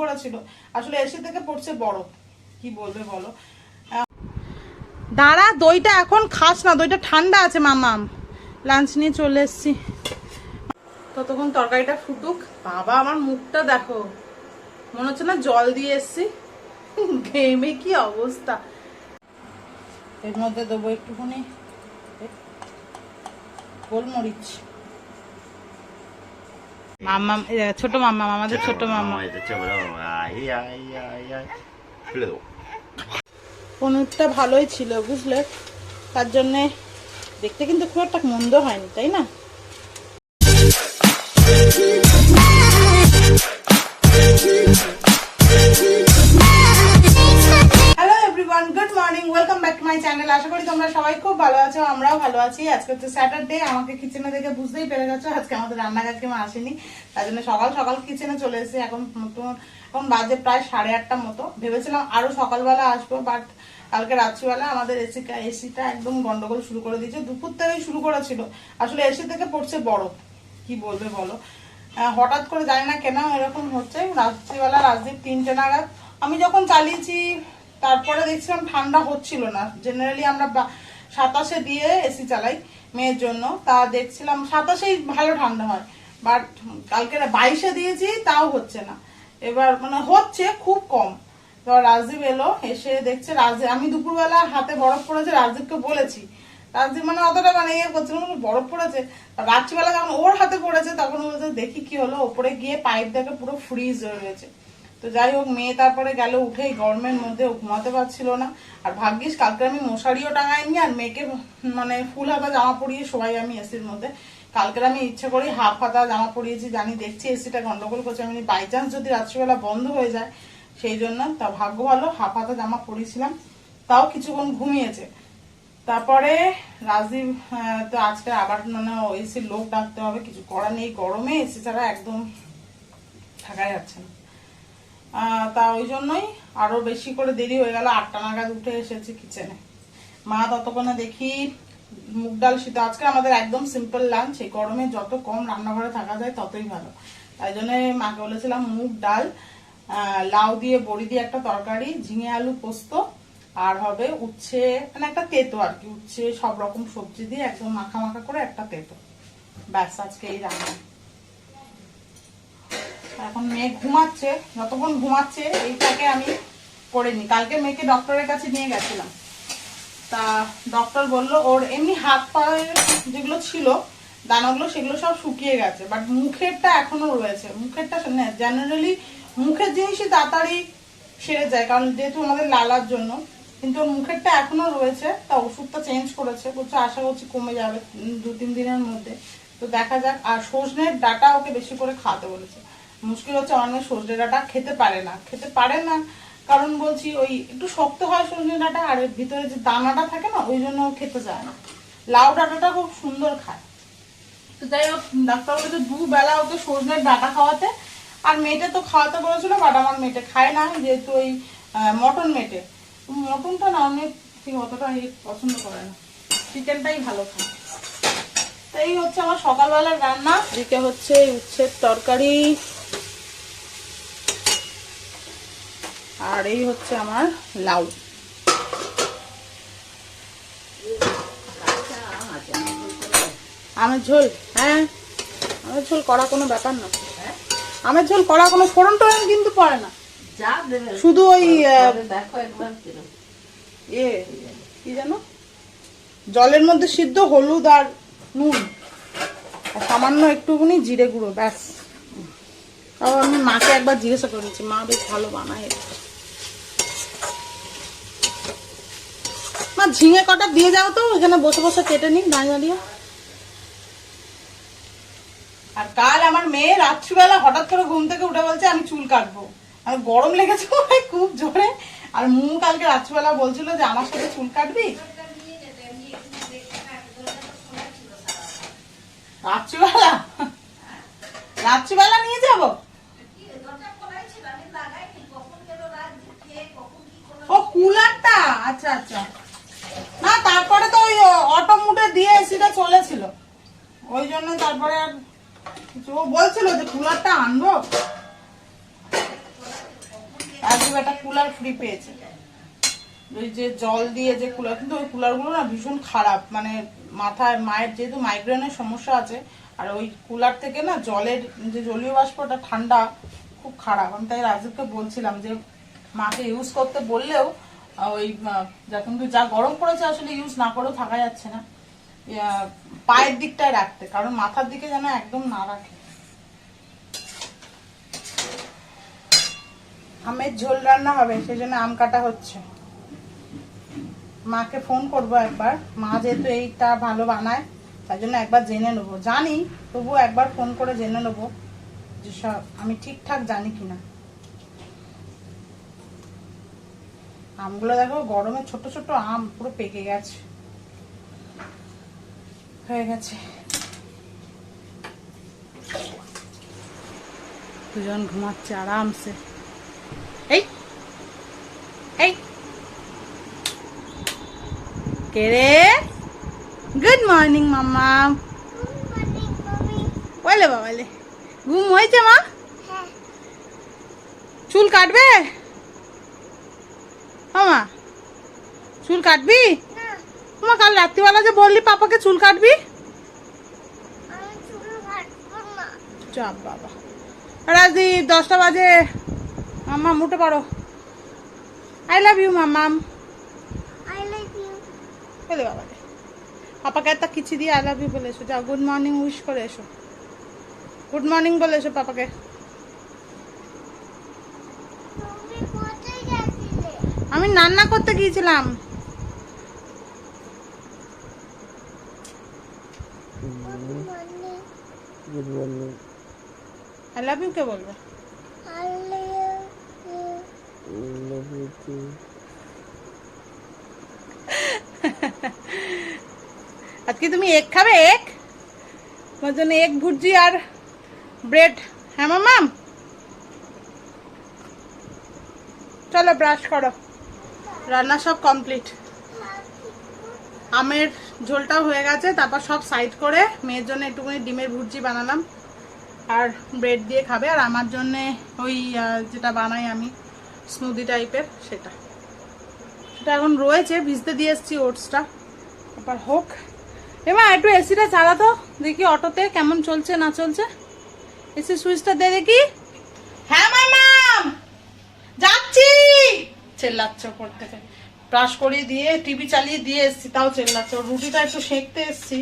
করেছিল আসলে এসি থেকে পড়ছে বরফ কি বলবে বলো? দাঁড়া, দইটা এখন খাস না, দইটা ঠান্ডা আছে, মামাম। লাঞ্চ নিয়ে চলে এসছি। ততক্ষণ তরকারিটা ফুটুক। বাবা, আমার মুখটা দেখো। মনে হচ্ছে না জল দিয়ে এসছি। ঘেমে কি অবস্থা। এর মধ্যে দেবো একটুখানি গোলমরিচ। মাম্মা ছোট মাম্মা আমাদের ছোট মাম্মা পনিরটা ভালোই ছিল বুঝলে? তার জন্যে দেখতে কিন্তু খুব একটা মন্দ হয়নি তাই না? আমরাও ভালো আছি। আজকে হচ্ছে স্যাটারডে আমাকে কিচেনে দেখে বুঝতেই পেরে গেছো আজকে আমাদের রান্না কাকিমা আসেনি। তার জন্য সকাল সকাল কিচেনে চলে এসেছি। এখন নতুন এখন বাজে প্রায় সাড়ে আটটা মতো। ভেবেছিলাম আরও সকালবেলা আসব বাট কালকে রাত্রিবেলা আমাদের এসি এসিটা একদম গন্ডগোল শুরু করে দিয়েছে। দুপুর থেকেই শুরু করেছিল। আসলে এসি থেকে পড়ছে বরফ। কি বলবে বলো? হঠাৎ করে জানি না কেন এরকম হচ্ছে। রাত্রিবেলা রাজদীপ তিনটে নাগাদ আমি যখন চালিয়েছি, তারপরে দেখছিলাম ঠান্ডা হচ্ছিল না। জেনারেলি আমরা সাতাশে দিয়ে এসি চালাই মেয়ের জন্য। তা দেখছিলাম, সাতাশেই ভালো ঠান্ডা হয়। বাট কালকে বাইশে দিয়েছি, তাও হচ্ছে না। এবার মানে হচ্ছে খুব কম। ধর রাজদীপ এলো, এসে দেখছে রাজদীপ, আমি দুপুরবেলা হাতে বরফ পড়েছে, রাজদীপকে বলেছি। রাজদীপ মানে অতটা মানে ইয়ে করছিল বরফ পড়েছে। রাত্রিবেলা যখন ওর হাতে পড়েছে, তখন বলছে দেখি কি হলো, ওপরে গিয়ে পাইপ দেখে পুরো ফ্রিজ হয়ে গেছে। তো যাই হোক, মেয়ে তারপরে গেল, উঠেই গরমের মধ্যে ঘুমাতে পারছিল না। আর ভাগ্যিস কালকে আমি মশারিও টাঙাইনি, আর মেয়েকে মানে ফুল হাতা জামা পরিয়ে সবাই আমি এসির মধ্যে। কালকে আমি ইচ্ছে করি হাফ হাতা জামা পরিয়েছি, জানি দেখছি এসিটা গন্ডগোল করছে, আমি বাই চান্স যদি রাত্রিবেলা বন্ধ হয়ে যায়, সেই জন্য তা ভাগ্য ভালো হাফ হাতা জামা পরিয়েছিলাম, তাও কিছুক্ষণ ঘুমিয়েছে। তারপরে রাজীব তো আজকে আবার মানে এসির লোক ডাকতে হবে, কিছু করার নেই, গরমে এসি ছাড়া একদম থাকা যাচ্ছে না। তা ওই জন্যই আরও বেশি করে দেরি হয়ে গেল। আটটা নাগাদ উঠে এসেছে কিচেনে মা ততক্ষণে দেখি মুগ ডাল সিদ্ধ। আজকে আমাদের একদম সিম্পল লাঞ্চ এই গরমে যত কম রান্নাঘরে থাকা যায় ততই ভালো। তাই জন্য মাকে বলেছিলাম মুগ ডাল লাউ দিয়ে, বড়ি দিয়ে একটা তরকারি, ঝিঙে আলু পোস্ত, আর হবে উচ্ছে মানে একটা তেতো আর কি। উচ্ছে সব রকম সবজি দিয়ে একদম মাখা মাখা করে একটা তেতো। ব্যাস আজকে এই রান্না। এখন মেয়ে ঘুমাচ্ছে, যতক্ষণ ঘুমাচ্ছে, এইটাকে আমি করে কালকে মেয়েকে ডক্টরের কাছে নিয়ে গেছিলাম। তা ডক্টর বলল, ওর এমনি হাত পায়ের যেগুলো ছিল, দানাগুলো, সেগুলো সব শুকিয়ে গেছে। বাট মুখেরটা এখনও রয়েছে। মুখেরটা জেনারেলি মুখের জিনিসই তাড়াতাড়ি সেরে যায়। কারণ যেহেতু আমাদের লালার জন্য, কিন্তু ওর মুখেরটা এখনও রয়েছে। তা ওষুধটা চেঞ্জ করেছে। বলছে, আশা করছি কমে যাবে দু তিন দিনের মধ্যে। তো দেখা যাক, আর সজনের ডাটা ওকে বেশি করে খাওয়াতে বলেছে। মুশকিল হচ্ছে অনেক সজনে ডাটা খেতে পারে না। খেতে পারে না, কারণ বলছি ওই একটু শক্ত হয় সজনে ডাটা আর ভিতরে যে দানাটা থাকে না, ওই জন্য খেতে চায় না। লাউ ডাটাটা খুব সুন্দর খায়। তো যাই হোক, ডাক্তার বলেছে দুবেলা ওকে সজনের ডাটা খাওয়াতে। আর মেয়েটা তো খাওয়াতে বলেছিল, বাট আমার মেয়েটা খায় না, যেহেতু ওই মটন মেটে। মটনটা না, অনেক ঠিক অতটা পছন্দ করে না। চিকেনটাই ভালো খায়। তো এই হচ্ছে আমার সকালবেলার রান্না। এদিকে হচ্ছে উচ্ছের তরকারি। আর এই হচ্ছে আমার লাউ। আমের ঝোল হ্যাঁ? আমের ঝোল করা কোনো ব্যাপার না। আমের ঝোল করা কোনো ফোড়ন টোড়ন কিন্তু পড়ে না। শুধু ওই কি জানো? জলের মধ্যে সিদ্ধ হলুদ আর নুন। আর সামান্য একটুখানি জিরে গুঁড়ো ব্যাস। তাও আমি মাকে একবার জিজ্ঞাসা করেছি মা বেশ ভালো বানায়। মা ঝিঙে কটা দিয়ে যাও তো, এখানে বসে বসে কেটে নিই দাঁড়িয়ে দাঁড়িয়ে আর কাল আমার মেয়ে রাত্রিবেলা হঠাৎ করে ঘুম থেকে উঠে বলছে, আমি চুল কাটবো। আর গরম লেগেছে মনে খুব জোরে। আর মু কালকে রাত্রিবেলা বলছিল যে, আমার সাথে চুল কাটবি? রাত্রিবেলা? রাত্রিবেলা নিয়ে যাব? ও কুলারটা? আচ্ছা আচ্ছা। না, তারপরে তো ওই অটো মুটে দিয়ে এসিটা চলেছিল। ওই জন্য তারপরে আর কিছু, ও বলছিল যে কুলারটা আনব। একটা কুলার ফ্রি পেয়েছে। ওই যে জল দিয়ে যে কুলার, কিন্তু ওই কুলারগুলো না ভীষণ খারাপ। মানে মাথায়, মায়ের যেহেতু মাইগ্রেনের সমস্যা আছে, আর ওই কুলার থেকে না জলের যে জলীয় বাষ্পটা ঠান্ডা, খুব খারাপ। আমি তাই রাজীবকে বলছিলাম যে মাকে ইউজ করতে বললেও ওই কিন্তু যা গরম পড়েছে আসলে ইউজ না করেও থাকা যাচ্ছে না। পায়ের দিকটায় রাখতে, কারণ মাথার দিকে যেন একদম না রাখে। আমের ঝোল রান্না হবে সেই জন্য আম কাটা হচ্ছে। মাকে ফোন করব একবার। মা যেহেতু এইটা ভালো বানায়, তাই জন্য একবার জেনে নেব। জানি তবু একবার ফোন করে জেনে নেব যে সব, আমি ঠিকঠাক জানি কিনা। আমগুলো দেখো গরমে ছোট ছোট আম পুরো পেকে গেছে। হয়ে গেছে। দুজন ঘুমাচ্ছে আরামসে। এই এই। কে রে? Good morning mamma. বলে বাবা বাবালে। ঘুম হয়েছে মা? চুল কাটবে? মামা চুল কাটবি? মা, কাল রাত্রিবেলা যে বললি পাপাকে চুল কাটবি? চাপ বাবা। রাজদীপ দশটা বাজে। মাম্মা উঠে পড়ো আই লাভ ইউ মাম্মাম বলে বাবা পাপাকে একটা কিছু দিয়ে আই লাভ ইউ বলে এসো। যাও গুড মর্নিং উইশ করে এসো। গুড মর্নিং বলে এসো পাপাকে। আমি রান্না করতে গিয়েছিলাম। আই লাভ আজকে তুমি এক খাবে এক তোমার জন্য এক ভুর্জি আর ব্রেড হ্যাঁ মামাম চলো ব্রাশ করো। রান্না সব কমপ্লিট আমের ঝোলটাও হয়ে গেছে, তারপর সব সাইড করে মেয়ের জন্য একটুখানি ডিমের ভুর্জি বানালাম। আর ব্রেড দিয়ে খাবে, আর আমার জন্যে ওই যেটা বানাই আমি স্মুদি টাইপের সেটা। সেটা এখন রয়েছে, ভিজতে দিয়ে এসছি ওটসটা এবার হোক। এবার একটু এসিটা চালাতো দেখি অটোতে কেমন চলছে, না চলছে। এসি সুইচটা দে দেখি। হ্যাঁ যাচ্ছি চেল্লাচ্ছে ওপর থেকে ব্রাশ করিয়ে দিয়ে, টিভি চালিয়ে দিয়ে এসছি, তাও চেল্লাচ্ছে রুটিটা একটু সেঁকতে এসছি।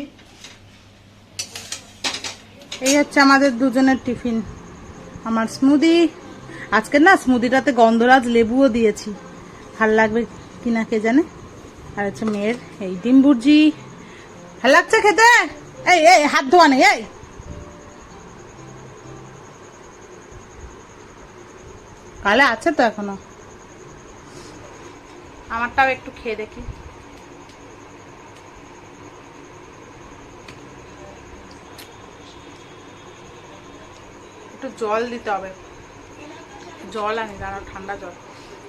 এই হচ্ছে আমাদের দুজনের টিফিন। আমার স্মুদি, আজকে না স্মুদিটাতে গন্ধরাজ লেবুও দিয়েছি। ভালো লাগবে কিনা কে জানে? আর হচ্ছে মেয়ের এই ডিম ভুর্জি ভালো লাগছে খেতে? এই এই, হাত ধোয়া নেই, এই। কালে আছে তো এখনও? আমারটাও একটু খেয়ে দেখি। একটু জল দিতে হবে। জল আনি, দাঁড়াও, ঠান্ডা জল।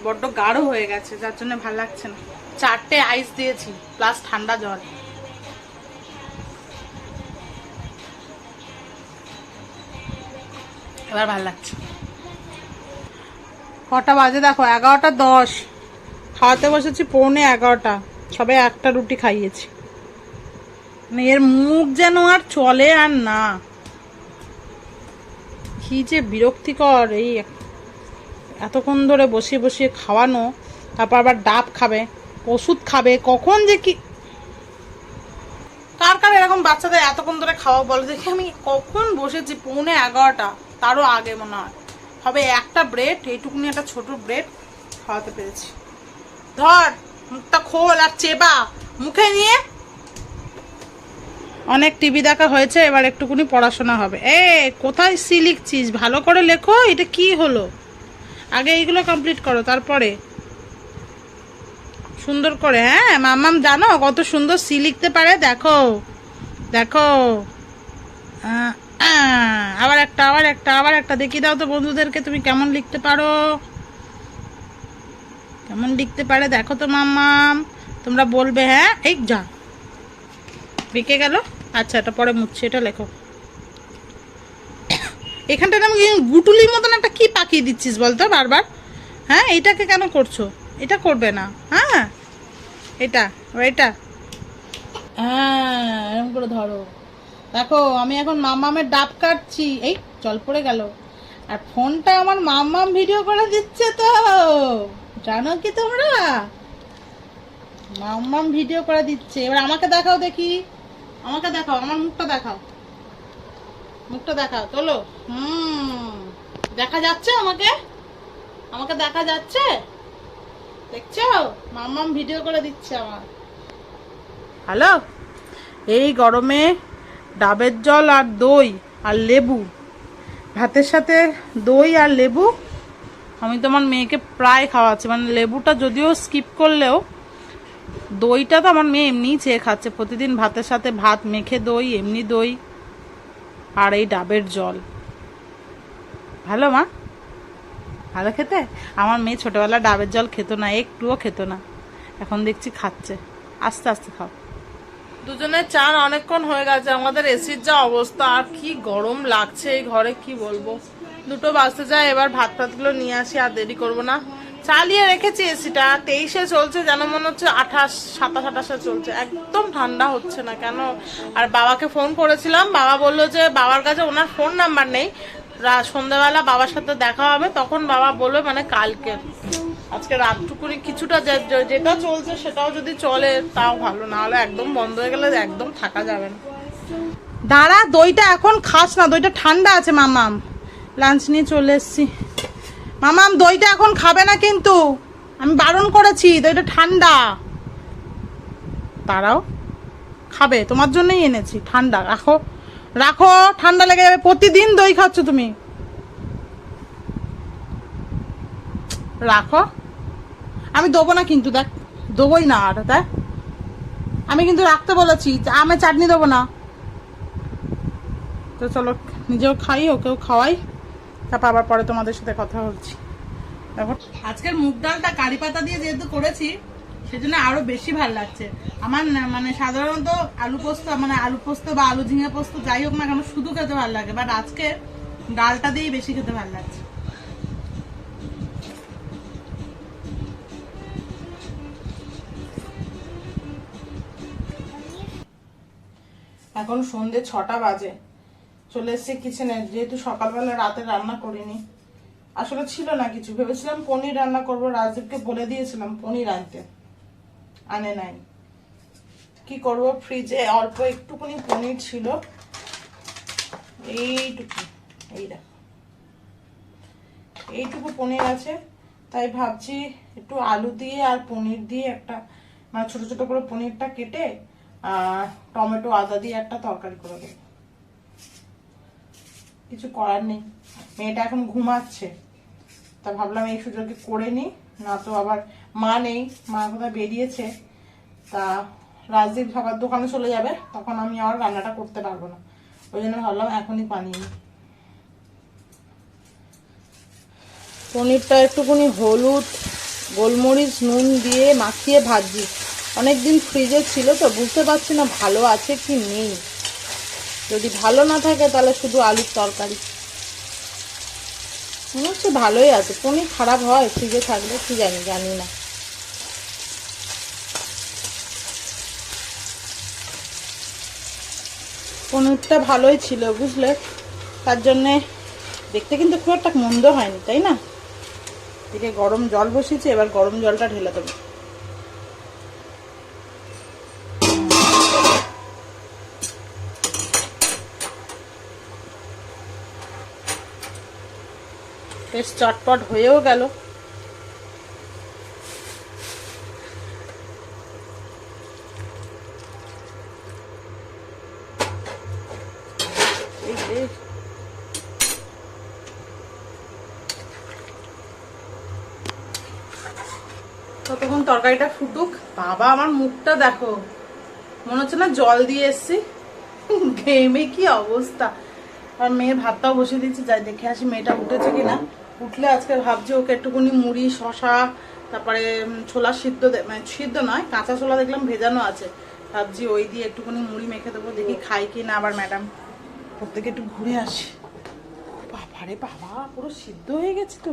বড্ড গাঢ় হয়ে গেছে, যার জন্য ভালো লাগছে না। চারটে আইস দিয়েছি প্লাস ঠান্ডা জল। এবার ভালো লাগছে। কটা বাজে দেখো, এগারোটা দশ। খাওয়াতে বসেছি পৌনে এগারোটা। সবে একটা রুটি খাইয়েছি। মানে এর মুখ যেন আর চলে আর না। কি যে বিরক্তিকর এই এতক্ষণ ধরে বসিয়ে বসিয়ে খাওয়ানো, তারপর আবার ডাব খাবে, ওষুধ খাবে, কখন যে কি কার কার এরকম বাচ্চাদের এতক্ষণ ধরে খাওয়া বলে? দেখি আমি কখন বসেছি পৌনে এগারোটা, তারও আগে মনে হয়। হবে একটা ব্রেড, এইটুকুনি একটা ছোট ব্রেড খাওয়াতে পেরেছি। ধর, মুখটা খোল আর চেবা মুখে নিয়ে। অনেক টিভি দেখা হয়েছে, এবার একটুকুনি পড়াশোনা হবে। এ, কোথায় সি লিখছিস? ভালো করে লেখো, এটা কি হলো? আগে এইগুলো কমপ্লিট করো, তারপরে। সুন্দর করে হ্যাঁ? মামাম জানো কত সুন্দর সি লিখতে পারে? দেখো দেখো। আবার একটা আবার একটা আবার একটা। দেখিয়ে দাও তো বন্ধুদেরকে তুমি কেমন লিখতে পারো। কেমন লিখতে পারে, দেখো তো মাম্মাম। তোমরা বলবে হ্যাঁ? এই যা। বেঁকে গেল? আচ্ছা এটা পরে মুছছি, এটা লেখো। এখানটাতে আমি গুটুলির মতন একটা কি পাকিয়ে দিচ্ছিস বলতো বারবার? হ্যাঁ এইটাকে কেন করছ? এটা করবে না। হ্যাঁ এটা এটা। হ্যাঁ এরকম করে ধরো। দেখো, আমি এখন মামামের ডাব কাটছি। এই, জল পড়ে গেল। আর ফোনটা আমার মাম্মাম ভিডিও করে দিচ্ছে তো। জানো কি তোমরা? মাম্মাম ভিডিও করে দিচ্ছে। এবার আমাকে দেখাও দেখি। আমাকে দেখাও, আমার মুখটা দেখাও। মুখটা দেখাও, তোলো। হুম। দেখা যাচ্ছে আমাকে? আমাকে দেখা যাচ্ছে? দেখছ? মাম্মাম ভিডিও করে দিচ্ছে আমার। হ্যালো? এই গরমে ডাবের জল আর দই আর লেবু। ভাতের সাথে দই আর লেবু আমি তো আমার মেয়েকে প্রায় খাওয়াচ্ছি। মানে লেবুটা যদিও স্কিপ করলেও, দইটা তো আমার মেয়ে এমনিই চেয়ে খাচ্ছে। প্রতিদিন ভাতের সাথে ভাত, মেখে দই, এমনি দই আর এই ডাবের জল। ভালো মা? ভালো খেতে? আমার মেয়ে ছোটবেলা ডাবের জল খেত না, একটুও খেত না। এখন দেখছি খাচ্ছে। আস্তে আস্তে খাও। দুজনের চান অনেকক্ষণ হয়ে গেছে। আমাদের এসির যা অবস্থা, আর কি গরম লাগছে এই ঘরে, কি বলব? দুটো বাজতে যায়, এবার ভাত টাতগুলো নিয়ে আসি আর দেরি করব না। চালিয়ে রেখেছি এসিটা, তেইশে চলছে, যেন মনে হচ্ছে আঠাশ, সাতাশ, আঠাশে চলছে। একদম ঠান্ডা হচ্ছে না কেন? আর বাবাকে ফোন করেছিলাম, বাবা বলল যে বাবার কাছে ওনার ফোন নাম্বার নেই। সন্ধ্যাবেলা বাবার সাথে দেখা হবে, তখন বাবা বলবে মানে কালকে আজকে রাতটুকুনি কিছুটা যেটা চলছে সেটাও যদি চলে, তাও ভালো। না হলে একদম বন্ধ হয়ে গেলে একদম থাকা যাবে না। দাঁড়া, দইটা এখন খাস না, দইটা ঠান্ডা আছে মামাম লাঞ্চ নিয়ে চলে এসছি। মামাম দইটা এখন খাবে না কিন্তু। আমি বারণ করেছি, দইটা ঠান্ডা। তারাও খাবে, তোমার জন্যই এনেছি, ঠান্ডা। রাখো রাখো, ঠান্ডা লেগে যাবে। প্রতিদিন দই খাচ্ছ তুমি। রাখো। আমি দেবো না কিন্তু, দেখ, দেবোই না আর, দেখ। আমি কিন্তু রাখতে বলেছি, আমি চাটনি দেবো না। তো চলো, নিজেও খাই, ওকেও খাওয়াই। তারপর আবার পরে তোমাদের সাথে কথা বলছি। দেখো। আজকের মুগ ডালটা কারি পাতা দিয়ে যেহেতু করেছি, সেজন্য আরও বেশি ভালো লাগছে। আমার মানে সাধারণত আলু পোস্ত মানে আলু পোস্ত বা আলু ঝিঙে পোস্ত যাই হোক না কেন শুধু খেতে ভালো লাগে বাট আজকে ডালটা দিয়েই বেশি খেতে ভালো লাগছে। এখন সন্ধে ছটা বাজে। চলে এসেছি কিচেনে যেহেতু সকালবেলা রাতে রান্না করিনি। আসলে ছিল না কিছু, ভেবেছিলাম পনির রান্না করব রাজদীপকে বলে দিয়েছিলাম পনির আনতে। আনে নাই। কি করব ফ্রিজে অল্প একটুখানি পনির ছিল। এইটুকু, এই এইটুকু পনির আছে, তাই ভাবছি একটু আলু দিয়ে আর পনির দিয়ে একটা মানে ছোট ছোট করে পনিরটা কেটে টমেটো, আদা দিয়ে একটা তরকারি করে দেবো। কিছু করার নেই। মেয়েটা এখন ঘুমাচ্ছে। তা ভাবলাম এই সুযোগে করে নিই, না তো আবার মা নেই, মা কোথায় বেরিয়েছে, তা রাজদীপ খাবার দোকানে চলে যাবে, তখন আমি আর রান্নাটা করতে পারব না। ওই জন্য ভাবলাম এখনই বানিয়ে নিই। পনিরটা একটুখানি হলুদ, গোলমরিচ, নুন দিয়ে মাখিয়ে ভাজি। অনেকদিন ফ্রিজে ছিল তো, বুঝতে পারছি না ভালো আছে কি নেই। যদি ভালো না থাকে তাহলে শুধু আলুর তরকারি। মনে হচ্ছে ভালোই আছে, পনির খারাপ হয়, ফ্রিজে থাকলে কি জানি জানি না। পনিরটা ভালোই ছিল বুঝলে? তার জন্যে দেখতে কিন্তু খুব একটা মন্দ হয়নি, তাই না? এদিকে গরম জল বসিয়েছি, এবার গরম জলটা ঢেলে দেবো। বেশ চটপট হয়েও গেল। ততক্ষণ তরকারিটা ফুটুক। বাবা, আমার মুখটা দেখো। মনে হচ্ছে না জল দিয়ে এসছি। ঘেমে কি অবস্থা। আর মেয়ে ভাতটাও বসিয়ে দিচ্ছি যাই দেখে আসি মেয়েটা উঠেছে কিনা। উঠলে আজকে ভাবছি ওকে একটুখানি মুড়ি শশা তারপরে ছোলা সিদ্ধ মানে সিদ্ধ নয়, কাঁচা ছোলা দেখলাম ভেজানো আছে। ভাবছি ওই দিয়ে একটুখানি মুড়ি মেখে দেবো, দেখি খাই কি না আবার ম্যাডাম। প্রত্যেকে একটু ঘুরে আসি। বাবারে বাবা, পুরো সিদ্ধ হয়ে গেছে তো।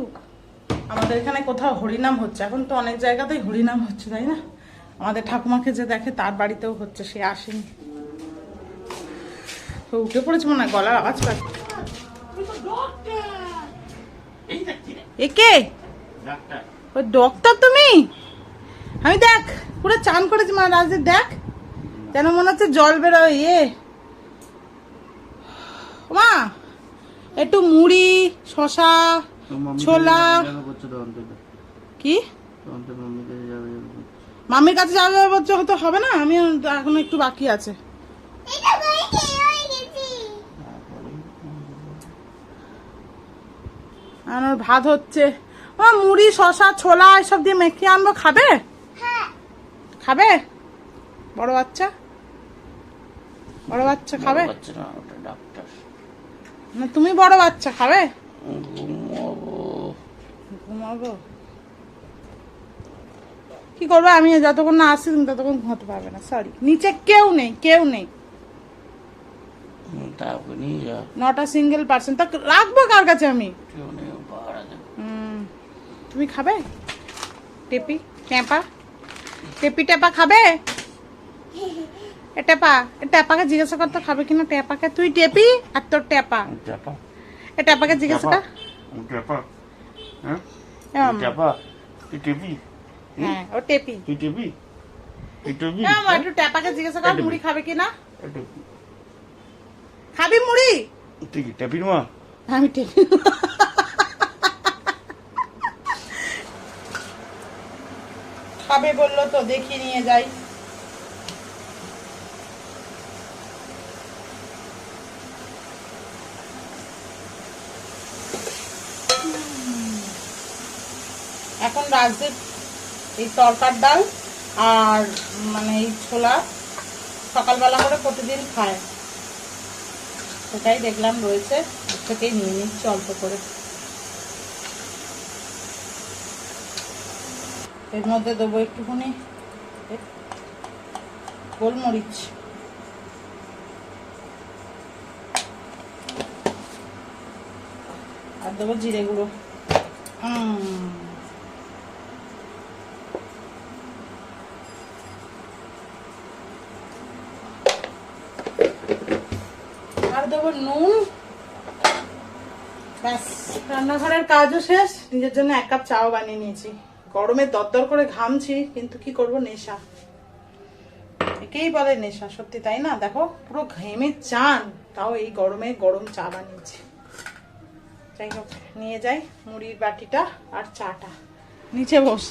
আমাদের এখানে কোথাও হরিনাম হচ্ছে, এখন তো অনেক জায়গাতেই হরিনাম হচ্ছে, তাই না? আমাদের ঠাকুমাকে যে দেখে তার বাড়িতেও হচ্ছে, সে আসেনি। তো উঠে পড়েছে মনে হয়, গলার আওয়াজ পাচ্ছে। একে? ডাক্তার ওই ডক্টর তুমি? আমি দেখ পুরো চান করেছি মা রাজে দেখ। যেন মনে হচ্ছে জল বেরোয় ইয়ে মা একটু মুড়ি শশা ছোলা। কি? মামির কাছে যাবে যাবে বলছে। হয়তো হবে না আমি এখন একটু বাকি আছে। আর ওর ভাত হচ্ছে। ও মুড়ি শশা ছোলা এসব দিয়ে মেখে আনব। খাবে? খাবে? বড় বাচ্চা? বড় বাচ্চা খাবে? না ওটা ডাক্তার। না তুমি বড় বাচ্চা খাবে? ঘুমাবো। ঘুমাবো? কি করব? আমি যতক্ষণ না আসছি তুমি ততক্ষণ ঘুমাতে পারবে না। সরি নিচে কেউ নেই কেউ নেই। নটা সিঙ্গেল পার্সন তা রাখব কার কাছে আমি কেউ নেই পাহাড়া দেবে হুম, তুমি খাবে? টেপি টেপা টেপি টেপা খাবে? টেপা এ টেপাকে জিজ্ঞাসা করতো খাবে কিনা টেপাকে তুই টেপি আর তোর টেপা চাপা এ টেপাকে জিজ্ঞাসা কর। চাপা হ্যাঁ? এ তুই টিপি? হ্যাঁ ও টেপি। তুই টিপি? তুই টিপি? এ একটু টেপাকে জিজ্ঞাসা কর মুড়ি খাবে কিনা? খাবি মুড়ি? তুই কি টেপির মা? আমি টেপি খাবে বলল তো, দেখি নিয়ে যাই। এখন রাজদের এই তরকার ডাল আর মানে এই ছোলা সকালবেলা করে প্রতিদিন খায়। সেটাই দেখলাম রয়েছে থেকেই নিয়ে নিচ্ছি অল্প করে। এর মধ্যে দেবো একটুখানি গোলমরিচ। আর দেবো জিরে গুঁড়ো। আর দেবো নুন। ব্যাস, রান্নাঘরের কাজও শেষ। নিজের জন্য এক কাপ চাও বানিয়ে নিয়েছি। গরমে দরদর করে ঘামছি, কিন্তু কি করব, নেশা। একেই বলে নেশা, সত্যি তাই না? দেখো, পুরো ঘেমে চান, তাও এই গরমে গরম চা বানিয়েছি। যাই হোক, নিয়ে যাই মুড়ির বাটিটা আর চাটা। নিচে বস।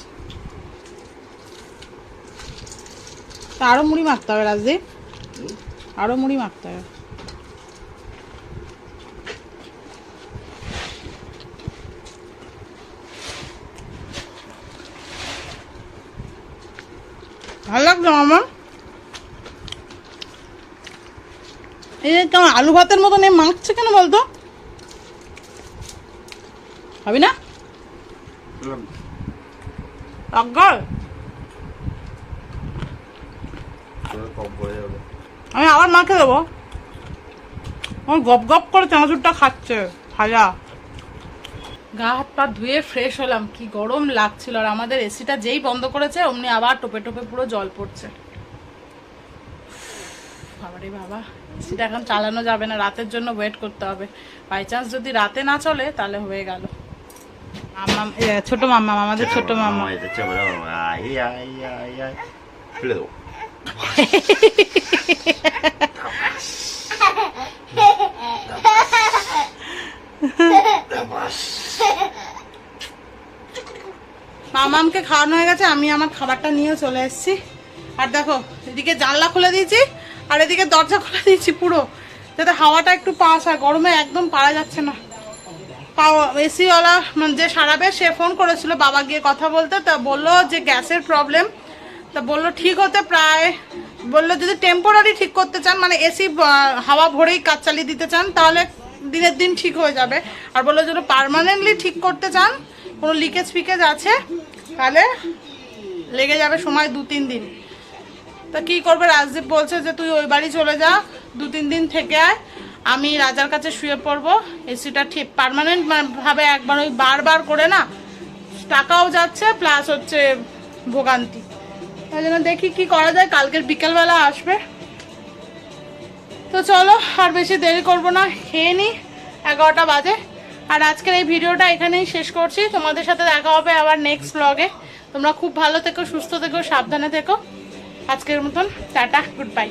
তা আরও মুড়ি মাখতে হবে, রাজদীপ। আরও মুড়ি মাখতে হবে ভালো লাগল আমার এই কেমন আলু ভাতের মতন এই মাখছে কেন বলতো? হবে না? আমি আবার মাকে দেবো। আমার গপ গপ করে চানাচুরটা খাচ্ছে ভাজা। গা হাত পা ধুয়ে ফ্রেশ হলাম। কি গরম লাগছিল আর আমাদের এসিটা যেই বন্ধ করেছে অমনি আবার টোপে টোপে পুরো জল পড়ছে। বাবারে বাবা এসিটা এখন চালানো যাবে না রাতের জন্য ওয়েট করতে হবে। বাই চান্স যদি রাতে না চলে তাহলে হয়ে গেল। মাম্মাম ছোট মাম্মাম আমাদের ছোট মাম্মা এটা চাপা দাও আই আই আই আই ফেলে দেবো মামামকে খাওয়ানো হয়ে গেছে, আমি আমার খাবারটা নিয়ে চলে এসেছি। আর দেখো, এদিকে জানলা খুলে দিয়েছি, আর এদিকে দরজা খুলে দিয়েছি পুরো। যাতে হাওয়াটা একটু পাস হয়, গরমে একদম পারা যাচ্ছে না। এসিওয়ালা মানে যে সারাবে, সে ফোন করেছিল, বাবা গিয়ে কথা বলতে, তা বলল যে গ্যাসের প্রবলেম তা বলল, ঠিক হতে প্রায় বলল, যদি টেম্পোরারি ঠিক করতে চান মানে এসি হাওয়া ভরেই কাজ চালিয়ে দিতে চান, তাহলে দিনের দিন ঠিক হয়ে যাবে। আর বলল, যদি পার্মানেন্টলি ঠিক করতে চান, কোনো লিকেজ ফিকেজ আছে? তাহলে লেগে যাবে সময় দু, তিন দিন। তা কি করবে রাজদীপ বলছে যে, তুই ওই বাড়ি চলে যা, দু, তিন দিন থেকে আয়। আমি রাজার কাছে শুয়ে পড়ব। এসিটা ঠিক পার্মানেন্ট ভাবে একবার ওই বারবার করে না, টাকাও যাচ্ছে প্লাস হচ্ছে ভোগান্তি। তাই জন্য দেখি কি করা যায়, কালকের বিকেলবেলা আসবে। তো চলো, আর বেশি দেরি করব না, খেয়ে নি, এগারোটা বাজে। আর আজকের এই ভিডিওটা এখানেই শেষ করছি। তোমাদের সাথে দেখা হবে আবার নেক্সট ব্লগে তোমরা খুব ভালো থেকো, সুস্থ থেকো, সাবধানে থেকো। আজকের মতন, টাটা গুড বাই